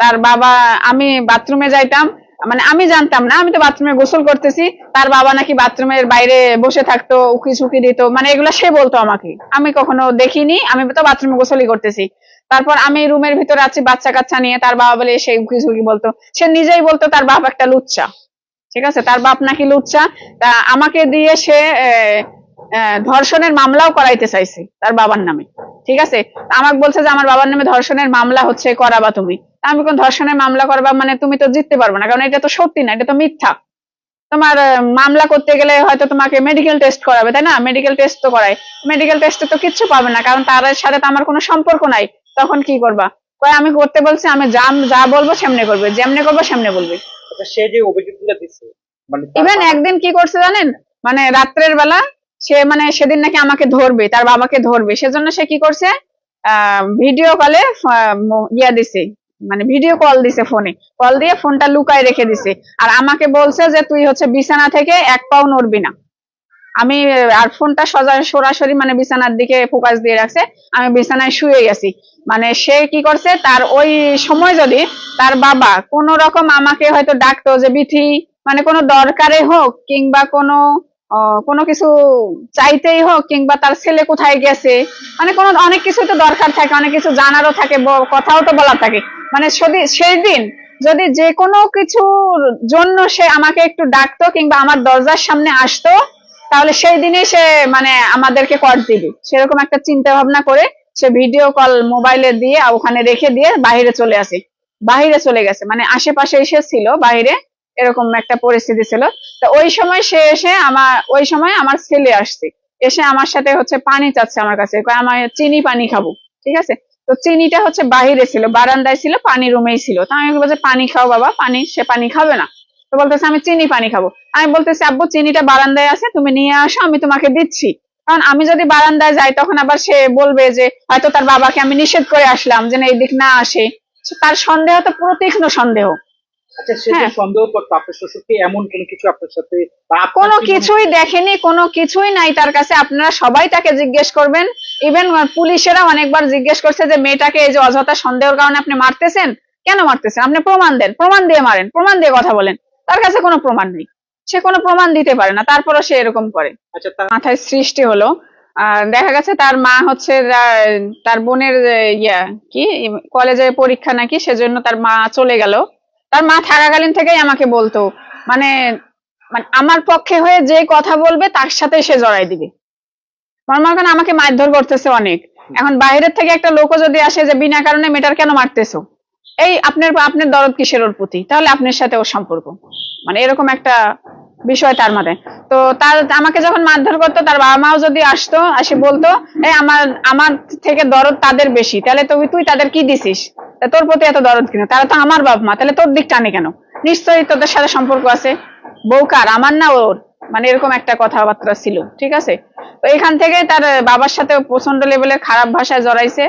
তার বাবা, আমি বাথরুমে যাইতাম। মানে আমি জানতাম না, আমি তো বাথরুমে গোসল করতেছি। তার বাবা নাকি বাথরুমের বাইরে বসে থাকতো উকি ঝুঁকি দিত। মানে এগুলো সে বলতো আমাকে। আমি কখনো দেখিনি, আমি তো বাথরুমে গোসলই করতেছি। তারপর আমি রুমের ভিতরে আছি, বাচ্চা কাচ্চা নিয়ে। তার বাবা বলে, সে উকি ঝুঁকি বলতো। সে নিজেই বলতো, তার বাপ একটা লুচ্চা। ঠিক আছে? তার বাপ নাকি লুচ্চা। তা আমাকে দিয়ে সে ধর্ষণের মামলাও করাইতে চাইছে তার বাবার নামে। ঠিক আছে? আমাকে বলছে যে, আমার বাবার নামে ধর্ষণের মামলা হচ্ছে, করাবা তুমি। আমি কোন ধর্ষণের মামলা করবা মানে তুমি তো জিততে পারবে না কারণ এটা তো সত্যি না এটা তো মিথ্যা। তোমার মামলা করতে গেলে হয়তো তোমাকে মেডিকেল টেস্ট করাবে তাই না? মেডিকেল টেস্ট তো করায়। মেডিকেল টেস্টে তো কিচ্ছু পাবে না কারণ তার সাথে তো আমার কোনো সম্পর্ক নাই। তখন কি করবা? কয় আমি করতে বলছি আমি যা যা বলব সেমনে করবে যেমনে করব সেমনে বলবে। আচ্ছা সে যে অভিযোগগুলো দিচ্ছে মানে ইভেন একদিন কি করছে জানেন? মানে রাত্রের বেলা সে মানে সেদিন নাকি আমাকে ধরবে তার বাবাকে ধরবে। সেজন্য সে কি করছে? ভিডিও কলে ইয়া দিছে। মানে ভিডিও কল দিছে ফোনে কল দিয়ে ফোনটা লুকায় রেখে দিছে। আর আমাকে বলছে যে, তুই হচ্ছে বিছানা থেকে এক পাও নড়বি না। আমি, আর ফোনটা সজা, সরাসরি মানে বিছানার দিকে ফোকাস দিয়ে রাখছে। আমি বিছানায় শুয়ে গেছি মানে সে কি করছে, তার ওই সময় যদি তার বাবা কোন রকম আমাকে হয়তো ডাকতো যে, বিথি মানে কোনো দরকারে হোক কিংবা কোনো কোনো কিছু চাইতেই হোক কিংবা তার ছেলে কোথায় গেছে? মানে কোনো, অনেক কিছু তো দরকার থাকে, অনেক কিছু জানারও থাকে কথাও তো বলার থাকে। মানে সেই দিন যদি যে কোনো কিছুর জন্য সে আমাকে একটু ডাকতো কিংবা আমার দরজার সামনে আসতো, তাহলে সেই দিনই সে মানে আমাদেরকে কর দিবে। সেরকম একটা চিন্তা ভাবনা করে সে ভিডিও কল মোবাইলে দিয়ে ওখানে রেখে দিয়ে বাইরে চলে আসে। বাইরে চলে গেছে। মানে আশেপাশে এসে ছিল বাইরে এরকম একটা পরিস্থিতি ছিল। তো ওই সময় সে এসে আমার, ওই সময় আমার ছেলে আসছে। এসে আমার সাথে হচ্ছে পানি চাচ্ছে আমার কাছে। আমার চিনি পানি খাব। ঠিক আছে? তো চিনিটা হচ্ছে বাহিরে ছিল, বারান্দায় ছিল, পানি রুমেই ছিল। তো আমি বলছি পানি খাও বাবা, পানি, সে পানি খাবে না। তো বলতেছে, আমি চিনি পানি খাব। আমি বলতেছি, আব্বু, চিনিটা বারান্দায় আছে, তুমি নিয়ে আসো, আমি তোমাকে দিচ্ছি। কারণ আমি যদি বারান্দায় যাই, তখন আবার সে বলবে যে, হয়তো তার বাবাকে আমি নিষেধ করে আসলাম যে, না, এই দিক না আসে। তার সন্দেহ তো পুরো তীক্ষ্ণ সন্দেহ। আচ্ছা সে হ্যাঁ। সন্দেহ করতো আপনার শ্বশুরকে এমন কোনো কিছু আপনার সাথে কোনো কিছুই দেখেনি কোনো কিছুই নাই তার কাছে। আপনারা সবাই তাকে জিজ্ঞেস করবেন। ইভেন পুলিশেরা অনেকবার জিজ্ঞেস করছে যে মেয়েটাকে এই যে অযথা সন্দেহের কারণে আপনি মারতেছেন? কেন মারতেছেন? আপনি প্রমাণ দেন প্রমাণ দিয়ে মারেন প্রমাণ দিয়ে কথা বলেন। তার কাছে কোনো প্রমাণ নেই। সে কোনো প্রমাণ দিতে পারে না তারপরও সে এরকম করে। আচ্ছা তার মাথায় সৃষ্টি হলো। আর দেখা গেছে তার মা হচ্ছে তার বোনের ইয়া কি? কলেজে পরীক্ষা নাকি সেজন্য তার মা চলে গেল। তার মা থাকাকালীন থেকেই আমাকে বলতো মানে মানে আমার পক্ষে হয়ে যে কথা বলবে তার সাথে সে জড়াই দিবে। আমার আমাকে মারধর করতেছে অনেক। এখন বাইরের থেকে একটা লোকও যদি আসে যে বিনা কারণে মেয়েটার কেন মারতেছো? এই আপনার আপনার দরদ কিসের ওর প্রতি? তাহলে আপনার সাথে ওর সম্পর্ক। মানে এরকম একটা বিষয় তার মাথায়। তো তার, আমাকে যখন মারধর করতো, তার বাবা মাও যদি আসতো এসে বলতো, এই আমার আমার থেকে দরদ তাদের বেশি। তাহলে তুই তুই তাদের কি দিছিস? তোর প্রতি এত দরদ কেন? তারা তো আমার বাপ মা, তাহলে তোর দিক টানে কেন? নিশ্চয়ই তোদের সাথে সম্পর্ক আছে। বউ কার? আমার না ওর। মানে এরকম একটা কথাবার্তা ছিল, ঠিক আছে? তো এখান থেকে তার বাবার সাথে প্রচণ্ড লেভেলের খারাপ ভাষায় জড়াইছে।